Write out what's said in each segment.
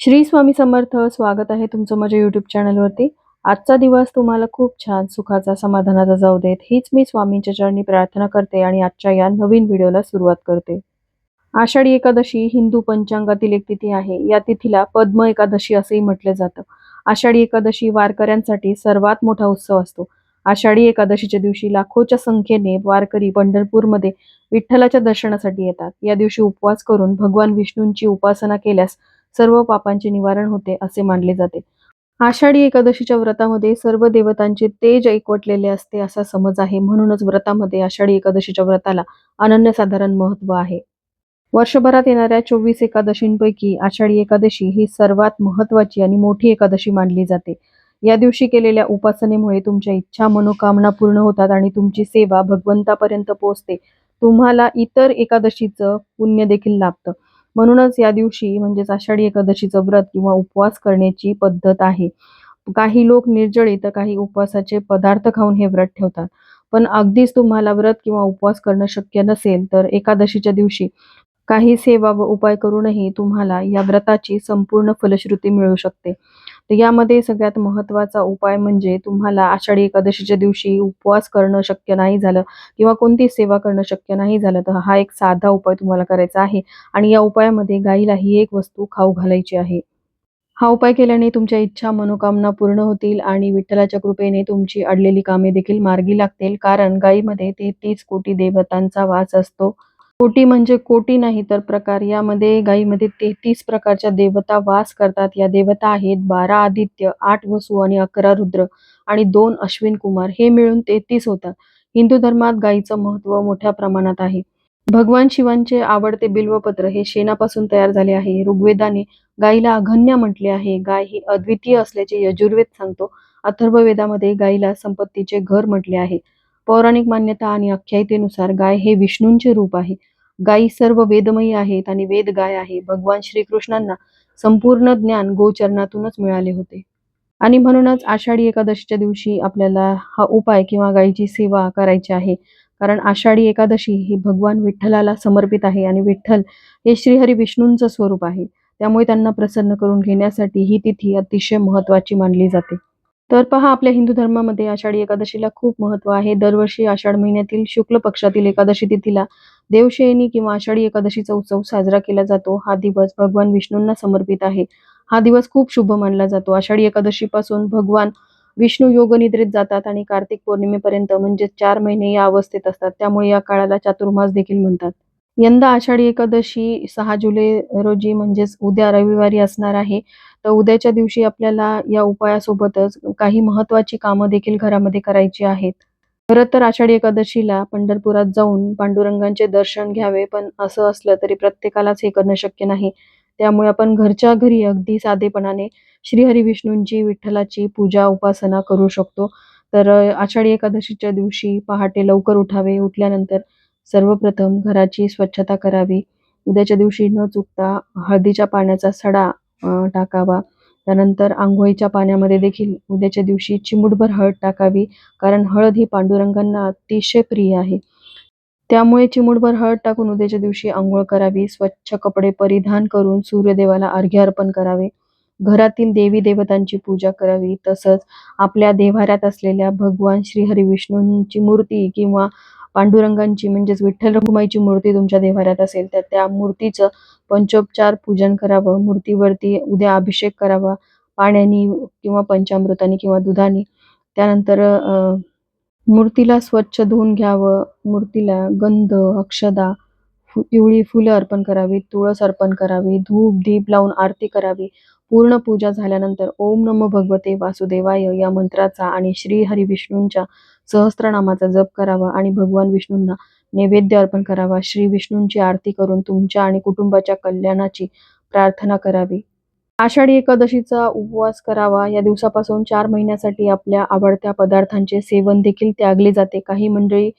श्री स्वामी समर्थ स्वागत आहे तुमचं माझ्या युट्यूब चॅनलवरती आजचा दिवस तुम्हाला खूप छान सुखाचा समाधानाचा जाऊ देत. हीच मी स्वामींच्या चरणी प्रार्थना करते आणि आजच्या या नवीन व्हिडिओला सुरुवात करते. आषाढी एकादशी हिंदू पंचांगातील एक तिथी आहे. या तिथीला पद्म एकादशी असेही म्हटलं जातं. आषाढी एकादशी वारकऱ्यांसाठी सर्वात मोठा उत्सव असतो. आषाढी एकादशीच्या दिवशी लाखोच्या संख्येने वारकरी पंढरपूरमध्ये विठ्ठलाच्या दर्शनासाठी येतात. या दिवशी उपवास करून भगवान विष्णूंची उपासना केल्यास सर्व पापांचे निवारण होते असे मानले जाते. आषाढी एकादशीच्या व्रतामध्ये सर्व देवतांचे तेज एकवटलेले असते असा समज आहे. म्हणूनच व्रतामध्ये आषाढी एकादशीच्या व्रताला अनन्यसाधारण महत्त्व आहे. वर्षभरात येणाऱ्या चोवीस एकादशींपैकी आषाढी एकादशी ही सर्वात महत्वाची आणि मोठी एकादशी मानली जाते. या दिवशी केलेल्या उपासनेमुळे तुमच्या इच्छा मनोकामना पूर्ण होतात आणि तुमची सेवा भगवंतापर्यंत पोहोचते. तुम्हाला इतर एकादशीचं पुण्य देखील लाभतं. म्हणूनच या दिवशी म्हणजेच आषाढी एकादशीचं व्रत किंवा उपवास करण्याची पद्धत आहे. काही लोक निर्जळी तर काही उपवासाचे पदार्थ खाऊन हे व्रत ठेवतात. पण अगदीच तुम्हाला व्रत किंवा उपवास करणं शक्य नसेल तर एकादशीच्या दिवशी काही सेवा व उपाय करूनही तुम्हाला या व्रताची संपूर्ण फलश्रुती मिळू शकते. तर यामध्ये सगळ्यात महत्त्वाचा उपाय म्हणजे तुम्हाला आषाढी एकादशीच्या दिवशी उपवास करणं शक्य नाही झालं किंवा कोणती सेवा करणं शक्य नाही झालं तर हा एक साधा उपाय तुम्हाला करायचा आहे. आणि या उपायामध्ये गाईला ही एक वस्तू खाऊ घालायची आहे. हा उपाय केल्याने तुमच्या इच्छा मनोकामना पूर्ण होतील आणि विठ्ठलाच्या कृपेने तुमची अडलेली कामे देखील मार्गी लागतील कारण गायीमध्ये तेहतीस कोटी देवतांचा वास असतो. कोटी म्हणजे कोटी नाही तर प्रकार. यामध्ये गायीमध्ये तेहतीस प्रकारच्या देवता वास करतात. या देवता आहेत बारा आदित्य आठ वसू आणि अकरा रुद्र आणि दोन अश्विन कुमार. हे मिळून तेहतीस होतात. हिंदू धर्मात गायीचं महत्त्व मोठ्या प्रमाणात आहे. भगवान शिवांचे आवडते बिल्वपत्र हे शेणापासून तयार झाले आहे. ऋग्वेदाने गायीला अघन्य म्हटले आहे. गाय ही अद्वितीय असल्याचे यजुर्वेद सांगतो. अथर्ववेदामध्ये गायीला संपत्तीचे घर म्हटले आहे. पौराणिक मान्यता आणि आख्यायिकेनुसार गाय हे विष्णूंचे रूप आहे. गायी सर्व वेदमयी आहेत आणि वेद गाय आहे. भगवान श्रीकृष्णांना संपूर्ण ज्ञान गोचरणातूनच मिळाले होते. आणि म्हणूनच आषाढी एकादशीच्या दिवशी आपल्याला हा उपाय किंवा गायीची सेवा करायची आहे. कारण आषाढी एकादशी ही भगवान विठ्ठलाला समर्पित आहे आणि विठ्ठल हे श्रीहरी विष्णूंचं स्वरूप आहे. त्यामुळे त्यांना प्रसन्न करून घेण्यासाठी ही तिथी अतिशय महत्वाची मानली जाते. तर पहा आपल्या हिंदू धर्मामध्ये आषाढी एकादशीला खूप महत्त्व आहे. दरवर्षी आषाढ महिन्यातील शुक्ल पक्षातील एकादशी तिथीला देवशयनी किंवा आषाढी एकादशीचा उत्सव साजरा केला जातो. हा दिवस भगवान विष्णूंना समर्पित आहे. हा दिवस खूप शुभ मानला जातो. आषाढी एकादशी पासून भगवान विष्णू योग निद्रेत जातात आणि कार्तिक पौर्णिमेपर्यंत म्हणजे चार महिने या अवस्थेत असतात. त्यामुळे या काळाला चातुर्मास देखील म्हणतात. यंदा आषाढी एकादशी सहा जुलै रोजी म्हणजेच उद्या रविवारी असणार आहे. तर उद्याच्या दिवशी आपल्याला या उपायासोबतच काही महत्वाची कामं देखील घरामध्ये करायची आहेत. खरं तर आषाढी एकादशीला पंढरपुरात जाऊन पांडुरंगांचे दर्शन घ्यावे पण असं असलं तरी प्रत्येकालाच हे करणं शक्य नाही. त्यामुळे आपण घरच्या घरी अगदी साधेपणाने श्रीहरी विष्णूंची विठ्ठलाची पूजा उपासना करू शकतो. तर आषाढी एकादशीच्या दिवशी पहाटे लवकर उठावे उठल्यानंतर सर्वप्रथम घराची स्वच्छता करावी. उद्याच्या दिवशी न चुकता हळदीच्या पाण्याचा सडा टाकावा. त्यानंतर आंघोळीच्या पाण्यामध्ये देखील उद्याच्या दिवशी चिमूटभर हळद टाकावी कारण हळद ही पांडुरंगांना अतिशय प्रिय आहे. त्यामुळे चिमूटभर हळद टाकून उद्याच्या दिवशी आंघोळ करावी स्वच्छ कपडे परिधान करून सूर्यदेवाला अर्घ्य अर्पण करावे घरातील देवी देवतांची पूजा करावी तसंच आपल्या देव्हाऱ्यात असलेल्या भगवान श्रीहरी विष्णूंची मूर्ती किंवा पांडुरंगांची म्हणजेच विठ्ठल रखुमाईची मूर्ती तुमच्या देव्हाऱ्यात असेल तर त्या मूर्तीचं पंचोपचार पूजन करावं मूर्तीवरती उद्या अभिषेक करावा पाण्यानी किंवा पंचामृताने किंवा दुधाने. त्यानंतर मूर्तीला स्वच्छ धुवून घ्यावं मूर्तीला गंध अक्षदा फु पिवळी फुलं अर्पण करावी तुळस अर्पण करावी धूप दीप लावून आरती करावी. पूर्ण पूजा झाल्यानंतर ओम नमो भगवते वासुदेवाय या मंत्राचा आणि श्री हरी विष्णूंच्या सहस्त्रनामाचा जप करावा आणि भगवान विष्णूंना नैवेद्य अर्पण करावा. श्री विष्णूंची आरती करून तुमच्या आणि कुटुंबाच्या कल्याणाची प्रार्थना करावी. आषाढी एकादशीचा उपवास करावा. या दिवसापासून चार महिन्यासाठी आपल्या आवडत्या पदार्थांचे सेवन देखील त्यागले जाते. काही मंडळी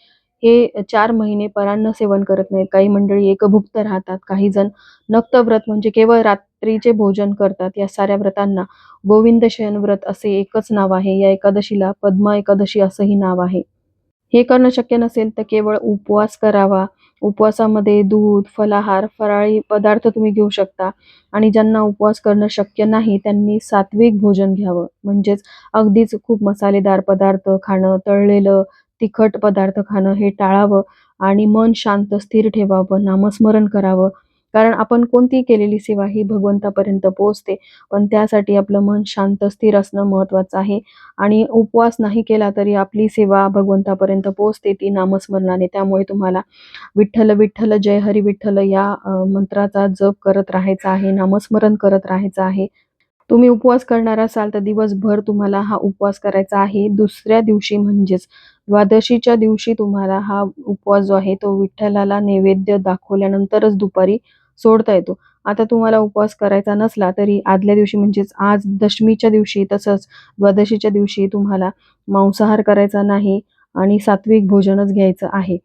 हे चार महिने परान्न सेवन करत नाहीत. काही मंडळी एकभुक्त राहतात. काही जण नक्त व्रत म्हणजे केवळ रात्रीचे भोजन करतात या साऱ्या व्रतांना. गोविंद शयन व्रत असे एकच नाव आहे. या एकादशीला पद्मा एकादशी असंही नाव आहे. हे करणं शक्य नसेल तर केवळ उपवास करावा. उपवासामध्ये दूध फलाहार फराळी पदार्थ तुम्ही घेऊ शकता. आणि ज्यांना उपवास करणं शक्य नाही त्यांनी सात्विक भोजन घ्यावं. म्हणजेच अगदीच खूप मसालेदार पदार्थ खाणं तळलेलं तिखट पदार्थ खाणं हे टाळावं आणि मन शांत स्थिर ठेवावं नामस्मरण करावं. कारण आपण कोणती केलेली सेवा ही भगवंतापर्यंत पोहोचते पण त्यासाठी आपलं मन शांत स्थिर असणं महत्त्वाचं आहे. आणि उपवास नाही केला तरी आपली सेवा भगवंतापर्यंत पोहोचते ती नामस्मरणाने. त्यामुळे तुम्हाला विठ्ठल विठ्ठल जय हरी विठ्ठल या मंत्राचा जप करत राहायचा आहे नामस्मरण करत राहायचं आहे. तुम्ही उपवास करणार असाल तर दिवसभर तुम्हाला हा उपवास करायचा आहे. दुसऱ्या दिवशी म्हणजेच द्वादशीच्या दिवशी तुम्हाला हा उपवास जो आहे तो विठ्ठलाला नैवेद्य दाखवल्यानंतरच दुपारी सोडता येतो. आता तुम्हाला उपवास करायचा नसला तरी आदल्या दिवशी म्हणजेच आज दशमीच्या दिवशी तसंच द्वादशीच्या दिवशी तुम्हाला मांसाहार करायचा नाही आणि सात्विक भोजनच घ्यायचं आहे.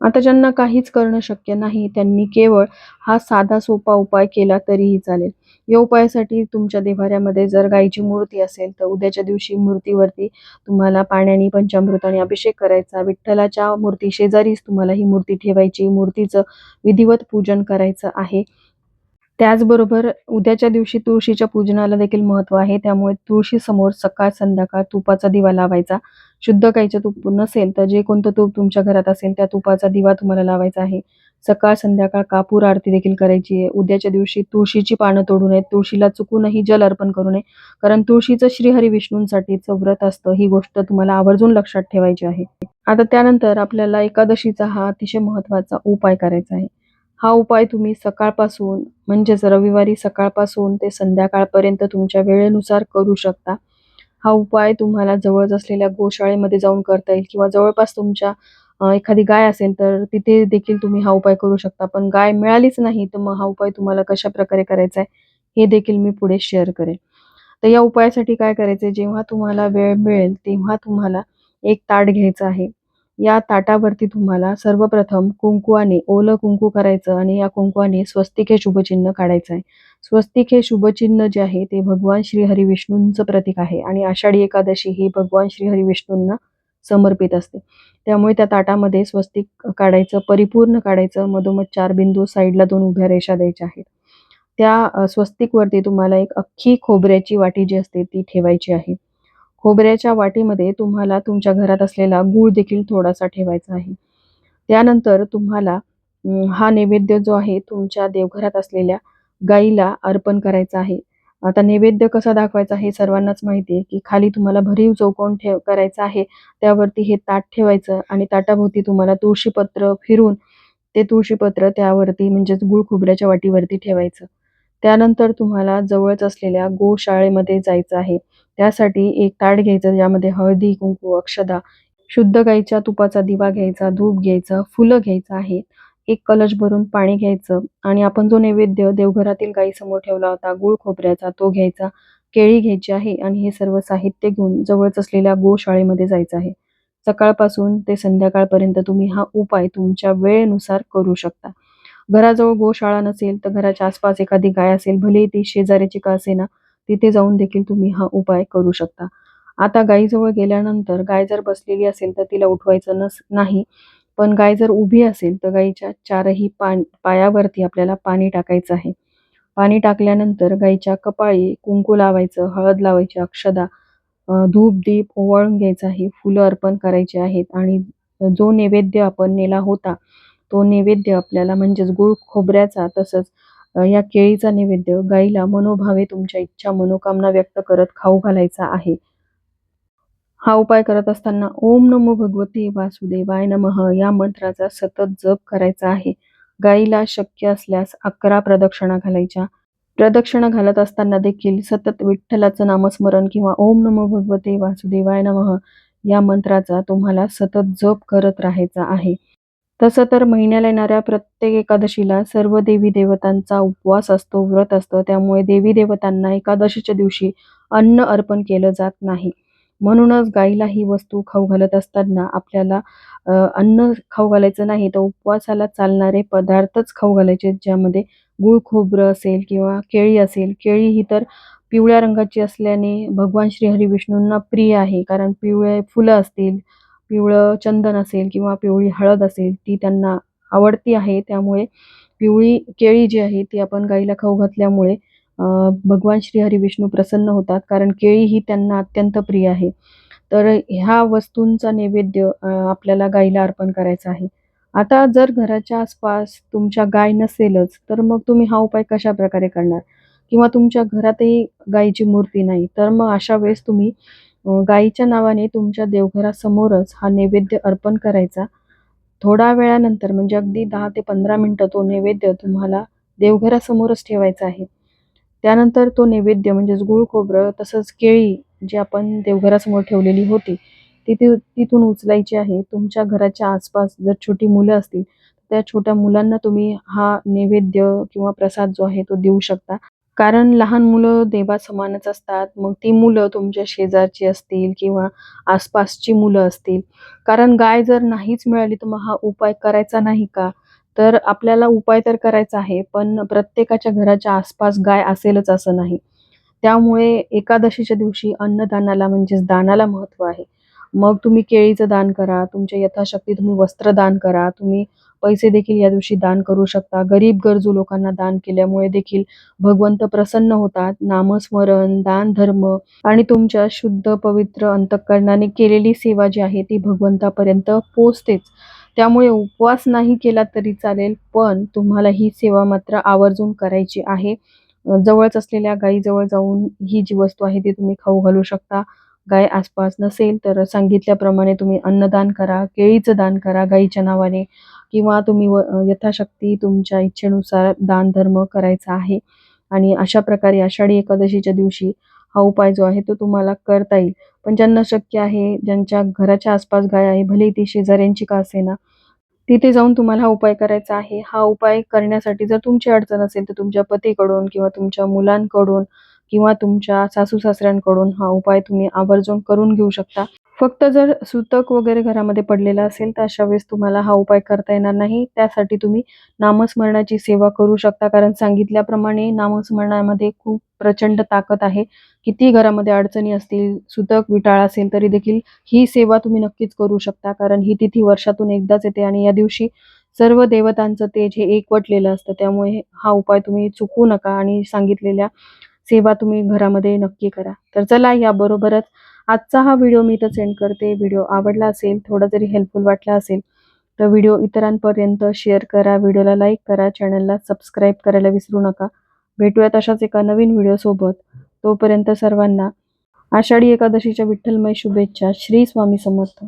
आता ज्यांना काहीच करणं शक्य नाही त्यांनी केवळ हा साधा सोपा उपाय केला तरीही चालेल. या उपायासाठी तुमच्या देवाऱ्यामध्ये जर गायीची मूर्ती असेल तर उद्याच्या दिवशी मूर्तीवरती तुम्हाला पाण्याने पंचामृताने अभिषेक करायचा. विठ्ठलाच्या मूर्ती शेजारीच तुम्हाला ही मूर्ती ठेवायची. मूर्तीचं विधिवत पूजन करायचं आहे. त्याचबरोबर उद्याच्या दिवशी तुळशीच्या पूजनाला देखील महत्त्व आहे. त्यामुळे तुळशी समोर सकाळ संध्याकाळ तुपाचा दिवा लावायचा. शुद्ध गाईचं तूप नसेल तर जे कोणतं तूप तुमच्या घरात असेल त्या तुपाचा दिवा तुम्हाला लावायचा आहे. सकाळ संध्याकाळ कापूर आरती देखील करायची आहे. उद्याच्या दिवशी तुळशीची पानं तोडू नयेत तुळशीला चुकूनही जल अर्पण करू नये कारण तुळशीचं श्रीहरी विष्णूंसाठीचं व्रत असतं ही गोष्ट तुम्हाला आवर्जून लक्षात ठेवायची आहे. आता त्यानंतर आपल्याला एकादशीचा हा अतिशय महत्त्वाचा उपाय करायचा आहे. हा उपाय तुम्ही सकाळपासून म्हणजेच रविवारी सकाळपासून ते संध्याकाळपर्यंत तुमच्या वेळेनुसार करू शकता. हा उपाय तुम्हाला जवळच असलेल्या गोशाळेमध्ये जाऊन करता येईल किंवा जवळपास तुमच्या एखादी गाय असेल तर तिथे देखील तुम्ही हा उपाय करू शकता. पण गाय मिळालीच नाही तर मग हा उपाय तुम्हाला कशा प्रकारे करायचा आहे हे देखील मी पुढे शेअर करेन. तर या उपायासाठी काय करायचं जेव्हा तुम्हाला वेळ मिळेल तेव्हा तुम्हाला एक ताट घ्यायचं आहे. या ताटावरती तुम्हाला सर्वप्रथम कुंकुवाने ओलं कुंकू करायचं आणि या कुंकुवाने स्वस्तिक हे शुभचिन्ह काढायचं आहे स्वस्तिक हे शुभचिन्ह जे आहे ते भगवान श्री हरी विष्णूंचं प्रतीक आहे आणि आषाढी एकादशी ही भगवान श्री हरी विष्णूंना समर्पित असते. त्यामुळे त्या ताटामध्ये स्वस्तिक काढायचं परिपूर्ण काढायचं मधोमध चार बिंदू साईडला दोन उभ्या रेषा द्यायच्या आहेत. त्या स्वस्तिकवरती तुम्हाला एक अख्खी खोबऱ्याची वाटी जी असते ती ठेवायची आहे. खोबऱ्याच्या वाटीमध्ये तुम्हाला तुमच्या घरात असलेला गूळ देखील थोडासा ठेवायचा आहे. त्यानंतर तुम्हाला हा नैवेद्य जो आहे तुमच्या देवघरात असलेल्या गाईला अर्पण करायचा आहे. आता नैवेद्य कसा दाखवायचा हे सर्वांनाच माहिती आहे की खाली तुम्हाला भरीव चौकोन ठेव करायचा आहे. त्यावरती हे ताट ठेवायचं आणि ताटाभोवती तुम्हाला तुळशीपत्र फिरून ते तुळशीपत्र त्यावरती म्हणजेच गुळ खोबऱ्याच्या वाटीवरती ठेवायचं. त्यानंतर तुम्हाला जवळच असलेल्या गोशाळेमध्ये जायचं आहे. त्यासाठी एक ताट घ्यायचं ज्यामध्ये हळदी कुंकू अक्षदा शुद्ध गाईच्या तुपाचा दिवा घ्यायचा धूप घ्यायचं फुलं घ्यायचं आहे. एक कलश भरून पाणी घ्यायचं आणि आपण जो नैवेद्य देवघरातील गायीसमोर ठेवला होता गुळ खोबऱ्याचा तो घ्यायचा केळी घ्यायची आहे आणि हे सर्व साहित्य घेऊन जवळच असलेल्या गोशाळेमध्ये जायचं आहे. सकाळपासून ते संध्याकाळपर्यंत तुम्ही हा उपाय तुमच्या वेळेनुसार करू शकता. घराजवळ गोशाळा नसेल तर घराच्या आसपास एखादी गाय असेल भले ती शेजाऱ्याची का असेना तिथे जाऊन देखील तुम्ही हा उपाय करू शकता. आता गायीजवळ गेल्यानंतर गाय जर बसलेली असेल तर तिला उठवायचं नस नाही. पण गाय जर उभी असेल तर गायीच्या चारही पान पायावरती आपल्याला पाणी टाकायचं आहे. पाणी टाकल्यानंतर गायीच्या कपाळी कुंकू लावायचं हळद लावायची अक्षदा धूप दीप ओवाळून घ्यायचा आहे. फुलं अर्पण करायची आहेत आणि जो नैवेद्य आपण नेला होता तो नैवेद्य आपल्याला म्हणजेच गुळ खोबऱ्याचा तसंच या केळीचा नैवेद्य गाईला मनोभावे तुमच्या इच्छा मनोकामना व्यक्त करत खाऊ घालायचा आहे. हा उपाय करत असताना ओम नमो भगवते वासुदेवाय नमः या मंत्राचा सतत जप करायचा आहे. गाईला शक्य असल्यास अकरा प्रदक्षिणा घालायच्या. प्रदक्षिणा घालत असताना देखील सतत विठ्ठलाचं नामस्मरण किंवा ओम नमो भगवते वासुदेवाय नमः या मंत्राचा तुम्हाला सतत जप करत राहायचा आहे. तसं तर महिन्याला येणाऱ्या प्रत्येक एकादशीला सर्व देवी देवतांचा उपवास असतो व्रत असतं. त्यामुळे देवी देवतांना एकादशीच्या दिवशी अन्न अर्पण केलं जात नाही. म्हणूनच गाईला ही वस्तू खाऊ घालत असताना आपल्याला अन्न खाऊ घालायचं नाही तर उपवासाला चालणारे पदार्थच खाऊ घालायचे ज्यामध्ये गूळ खोबरं असेल किंवा केळी असेल. केळी ही तर पिवळ्या रंगाची असल्याने भगवान श्रीहरी विष्णूंना प्रिय आहे कारण पिवळे फुलं असतील पिवळं चंदन असेल किंवा पिवळी हळद असेल ती त्यांना आवडती आहे. त्यामुळे पिवळी केळी जी आहे ती आपण गाईला खाऊ घातल्यामुळे भगवान श्री हरी विष्णू प्रसन्न होतात कारण केळी ही त्यांना अत्यंत प्रिय आहे. तर ह्या वस्तूंचा नैवेद्य आपल्याला गाईला अर्पण करायचा आहे. आता जर घराच्या आसपास तुमच्या गाय नसेलच तर मग तुम्ही हा उपाय कशा प्रकारे करणार? किंवा तुमच्या घरातही गाईची मूर्ती नाही तर मग अशा वेळेस तुम्ही गायीच्या गाईच्या नावाने तुमच्या देवघरासमोरच हा नैवेद्य अर्पण करायचा. थोड्या वेळानंतर म्हणजे अगदी दहा ते पंधरा मिनटं तो नैवेद्य तुम्हाला देवघरासमोरच ठेवायचा आहे. त्यानंतर तो नैवेद्य म्हणजेच गुळ खोबरं तसंच केळी जी आपण देवघरासमोर ठेवलेली होती तिथे तिथून उचलायची आहे. तुमच्या घराच्या आसपास जर छोटी मुलं असतील त्या छोट्या मुलांना तुम्ही हा नैवेद्य किंवा प्रसाद जो आहे तो देऊ शकता. कारण लहान मुलं देवा समानच असतात. मग ती मुलं तुमच्या शेजारची असतील किंवा आसपासची मुलं असतील. कारण गाय जर नाहीच मिळाली तर मग हा उपाय करायचा नाही का? तर आपल्याला उपाय तर करायचा आहे पण प्रत्येकाच्या घराच्या आसपास गाय असेलच असं नाही. त्यामुळे एकादशीच्या दिवशी अन्नदानाला म्हणजेच दानाला महत्त्व आहे. मग तुम्ही केळीचं दान करा तुमच्या यथाशक्ती तुम्ही वस्त्र दान करा तुम्ही पैसे देखील या दिवशी दान करू शकता. गरीब गरजू लोकांना दान केल्यामुळे देखील भगवंत प्रसन्न होतात. नामस्मरण दान धर्म आणि तुमच्या शुद्ध पवित्र अंतःकरणाने केलेली सेवा जी आहे ती भगवंतापर्यंत पोचतेच त्यामुळे उपवास नाही केला तरी चालेल पण तुम्हाला ही सेवा मात्र आवर्जून करायची आहे. जवळच असलेल्या गायीजवळ जाऊन ही जी वस्तू आहे ती तुम्ही खाऊ घालू शकता. गाय आसपास नसेल तर सांगितल्याप्रमाणे तुम्ही अन्नदान करा केळीचं दान करा गाईच्या नावाने किंवा तुम्ही व यथाशक्ती तुमच्या इच्छेनुसार दान धर्म करायचा आहे. आणि अशा प्रकारे आषाढी एकादशीच्या दिवशी हा उपाय जो आहे तो तुम्हाला करता येईल. पण ज्यांना शक्य आहे ज्यांच्या घराच्या आसपास गाय आहे भले ती शेजाऱ्यांची का असेना तिथे जाऊन तुम्हाला हा उपाय करायचा आहे. हा उपाय करण्यासाठी जर तुमची अडचण असेल तर तुमच्या पतीकडून किंवा तुमच्या मुलांकडून किंवा तुमच्या सासू सासऱ्यांकडून हा उपाय तुम्ही आवर्जून करून घेऊ शकता. फक्त जर सुतक वगैरे घरामध्ये पडलेला असेल तर अशा वेळेस तुम्हाला हा उपाय करता येणार नाही. त्यासाठी तुम्ही नामस्मरणाची सेवा करू शकता. कारण सांगितल्याप्रमाणे नामस्मरणामध्ये खूप प्रचंड ताकद आहे. किती घरामध्ये अडचणी असतील सुतक विटाळ असेल तरी देखील ही सेवा तुम्ही नक्कीच करू शकता. कारण ही तिथी वर्षातून एकदाच येते आणि या दिवशी सर्व देवतांचं तेज हे एकवटलेलं असतं त्यामुळे हा उपाय तुम्ही चुकू नका आणि सांगितलेल्या सेवा तुम्ही घरामध्ये नक्की करा. तर चला याबरोबरच आजचा हा व्हिडिओ मी इथं सेंड करते. व्हिडिओ आवडला असेल थोडा जरी हेल्पफुल वाटला असेल तर व्हिडिओ इतरांपर्यंत शेअर करा. व्हिडिओला लाईक करा. चॅनलला सबस्क्राईब करायला विसरू नका. भेटूयात अशाच एका नवीन व्हिडिओसोबत तोपर्यंत सर्वांना आषाढी एकादशीच्या विठ्ठलमय शुभेच्छा. श्री स्वामी समर्थ.